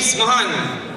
змагань. Вот,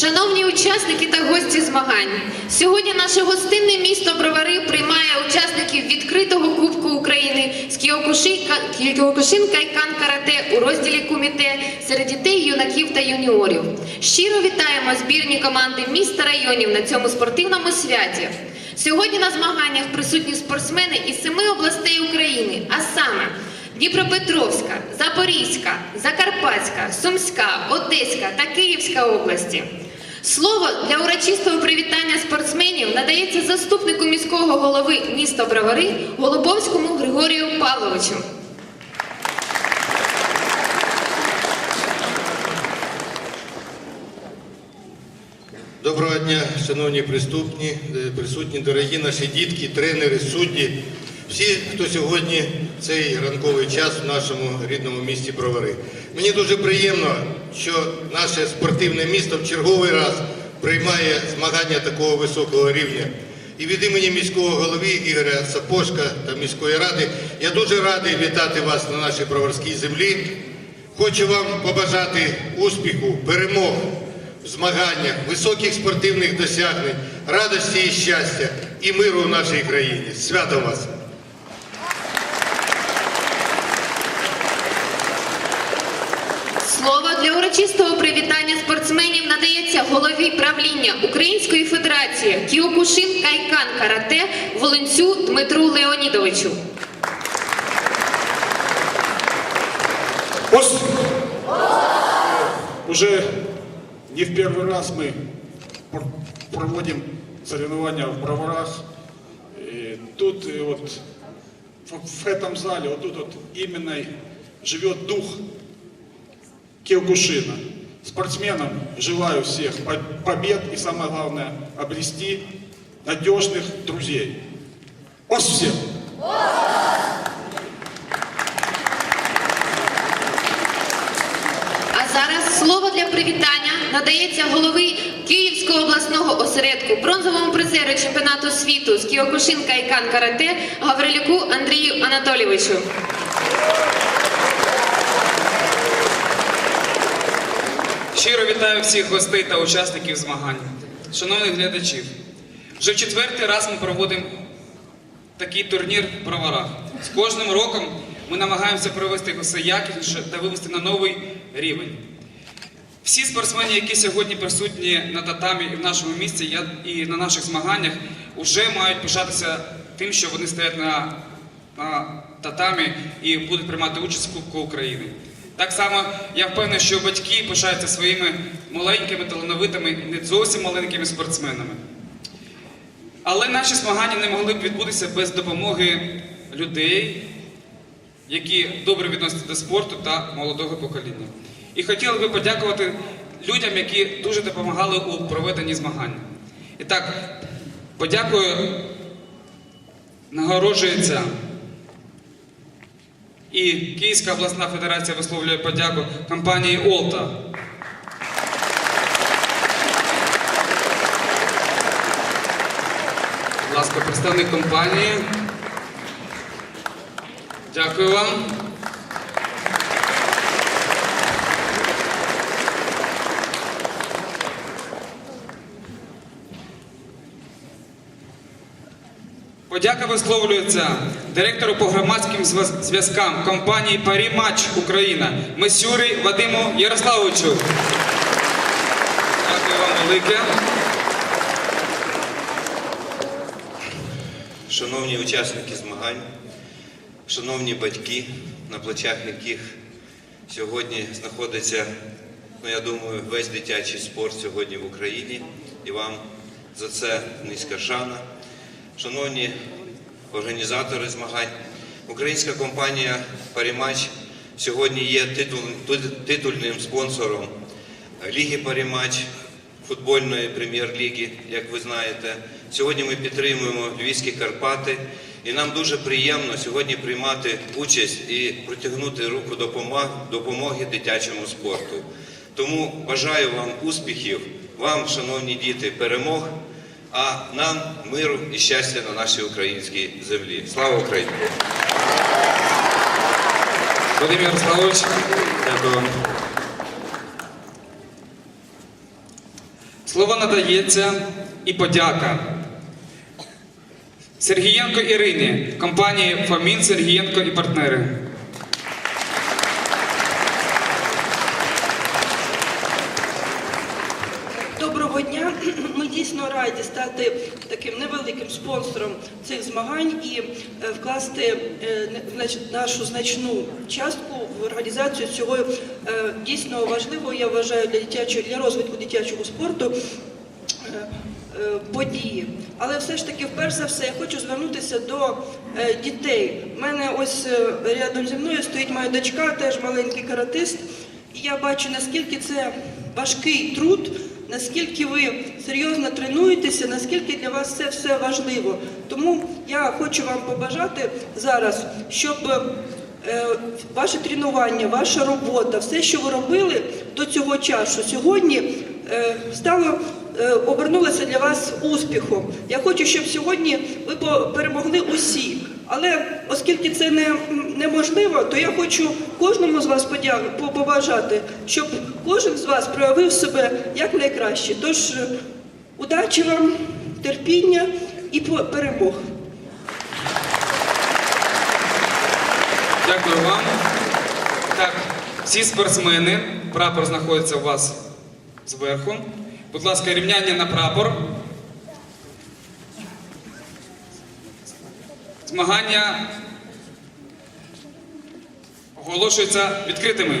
Шановні учасники та гості змагань, сьогодні наше гостинне місто Бровари приймає учасників відкритого Кубку України з Кіокушин- Кіокушин Кайкан Карате у розділі Куміте серед дітей, юнаків та юніорів. Щиро вітаємо збірні команди міста районів на цьому спортивному святі. Сьогодні на змаганнях присутні спортсмени із семи областей України, а саме Дніпропетровська, Запорізька, Закарпатська, Сумська, Одеська та Київська області. Слово для урочистого привітання спортсменів надається заступнику міського голови міста Бровари Голубовському Григорію Павловичу. Доброго дня, шановні присутні, е, присутні, дорогі наші дітки, тренери, судді, всі, хто сьогодні цей ранковий час в нашому рідному місті Бровари. Мені дуже приємно, що наше спортивне місто в черговий раз приймає змагання такого високого рівня. І від імені міського голови Ігоря Сапошка та міської ради я дуже радий вітати вас на нашій броварській землі. Хочу вам побажати успіху, перемог в змаганнях, високих спортивних досягнень, радості і щастя і миру в нашій країні. Свято вас! Слово для урочистого привітання спортсменів надається голові правління Української Федерації Кіокушин Кайкан Карате Волинцю Дмитру Леонідовичу. Ос! Уже не в первый раз мы пр- проводим соревнования в броварах. И тут э, вот в, в этом зале, вот тут вот именно живет дух Киокушина. Спортсменам желаю всех побед и самое главное обрести надежных друзей. Ос всем! А зараз слово для привітання надається голови Київського обласного осередку, бронзовому призеру чемпіонату світу з Кіокушин Кайкан Карате Гаврилюку Андрію Анатолійовичу. Щиро вітаю всіх гостей та учасників змагань. Шановних глядачів, вже четвертий раз ми проводимо такий турнір в броварах. З кожним роком ми намагаємося провести його все якісніше та вивести на новий рівень. Всі спортсмени, які сьогодні присутні на татамі і в нашому місті я- і на наших змаганнях, вже мають пишатися тим, що вони стоять на, на татамі і будуть приймати участь в Кубку України. Так само я впевнений, що батьки пишаються своїми маленькими, талановитими не зовсім маленькими спортсменами. Але наші змагання не могли б відбутися без допомоги людей, які добре відносяться до спорту та молодого покоління. І хотіли би подякувати людям, які дуже допомагали у проведенні змагань. І так, подякую, нагороджується і Київська обласна федерація висловлює подяку компанії Олта. Будь ласка, представник компанії. Дякую вам. Подяка висловлюється директору по громадським зв'язкам компанії Парі Матч Україна Месюрі Вадиму Ярославовичу. Дякую вам велике. Шановні учасники змагань, шановні батьки, на плечах яких сьогодні знаходиться, ну я думаю, весь дитячий спорт сьогодні в Україні, і вам за це низька шана. Шановні організатори змагань, українська компанія Парімач сьогодні є титульним спонсором Ліги Парімач, футбольної прем'єр-ліги, як ви знаєте. Сьогодні ми підтримуємо Львівські Карпати, і нам дуже приємно сьогодні приймати участь і протягнути руку допомоги, дитячому спорту. Тому бажаю вам успіхів, вам, шановні діти, перемог, а нам миру і щастя на нашій українській землі. Слава Україні! Вадим Ярославович, дякую вам. Слово надається і подяка. Сергієнко Ірині, компанії Фомін Сергієнко і партнери. Доброго дня. Ми дійсно раді стати таким невеликим спонсором цих змагань і е, вкласти е, нашу значну частку в організацію цього е, дійсно важливого, я вважаю, для дитячого для розвитку дитячого спорту. Події, але все ж таки, перш за все, я хочу звернутися до дітей. У мене ось рядом зі мною стоїть моя дочка, теж маленький каратист. І я бачу, наскільки це важкий труд, наскільки ви серйозно тренуєтеся, наскільки для вас це все важливо. Тому я хочу вам побажати зараз, щоб е, ваше тренування, ваша робота, все, що ви робили до цього часу, сьогодні е, стало. е, Обернулося для вас успіхом. Я хочу, щоб сьогодні ви перемогли усі. Але оскільки це не, неможливо, то я хочу кожному з вас побажати, щоб кожен з вас проявив себе як найкраще. Тож е, удачі вам, терпіння і перемог. Дякую вам. Так, Всі спортсмени, прапор знаходиться у вас зверху. Будь ласка, рівняння на прапор. Змагання оголошуються відкритими.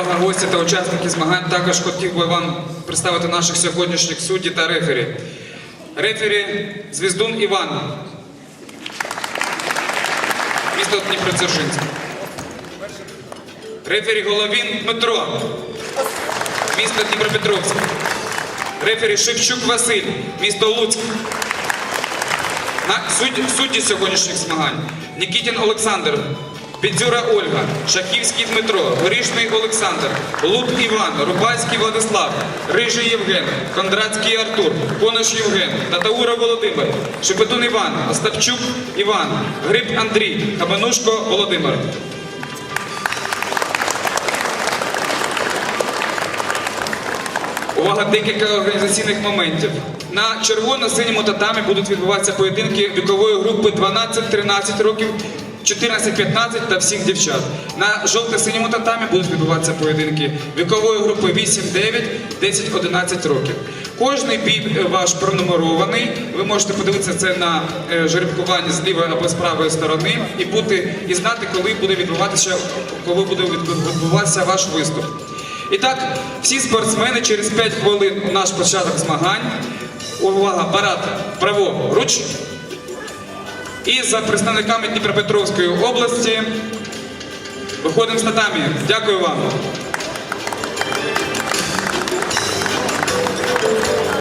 Увага, гості та учасники змагань. Також хотів би вам представити наших сьогоднішніх суддів та рефері. Рефері Звіздун Іван. Місто Дніпродзержинськ. Рефері Головін Дмитро. Місто Дніпропетровськ. Рефері Шевчук Василь. Місто Луцьк. Судді сьогоднішніх змагань Нікітін Олександр, Підзюра Ольга, Шахівський Дмитро, Горішний Олександр, Луб Іван, Рубайський Владислав, Рижий Євген, Кондратський Артур, Конуш Євген, Татаура Володимир, Шепетун Іван, Остапчук Іван, Гриб Андрій, Каменушко Володимир. Увага, декілька організаційних моментів. На червоно-синьому татамі будуть відбуватися поєдинки вікової групи 12-13 років, 14-15 та всіх дівчат. На жовто-синьому татамі будуть відбуватися поєдинки вікової групи 8-9, 10-11 років. Кожний бій е, ваш пронумерований. Ви можете подивитися це на е, жеребкуванні з лівої або з правої сторони і бути і знати, коли буде відбуватися, коли буде відбуватися ваш виступ. І так, всі спортсмени через 5 хвилин у наш початок змагань. Увага, парад праворуч. І за представниками Дніпропетровської області виходимо з татамі. Дякую вам.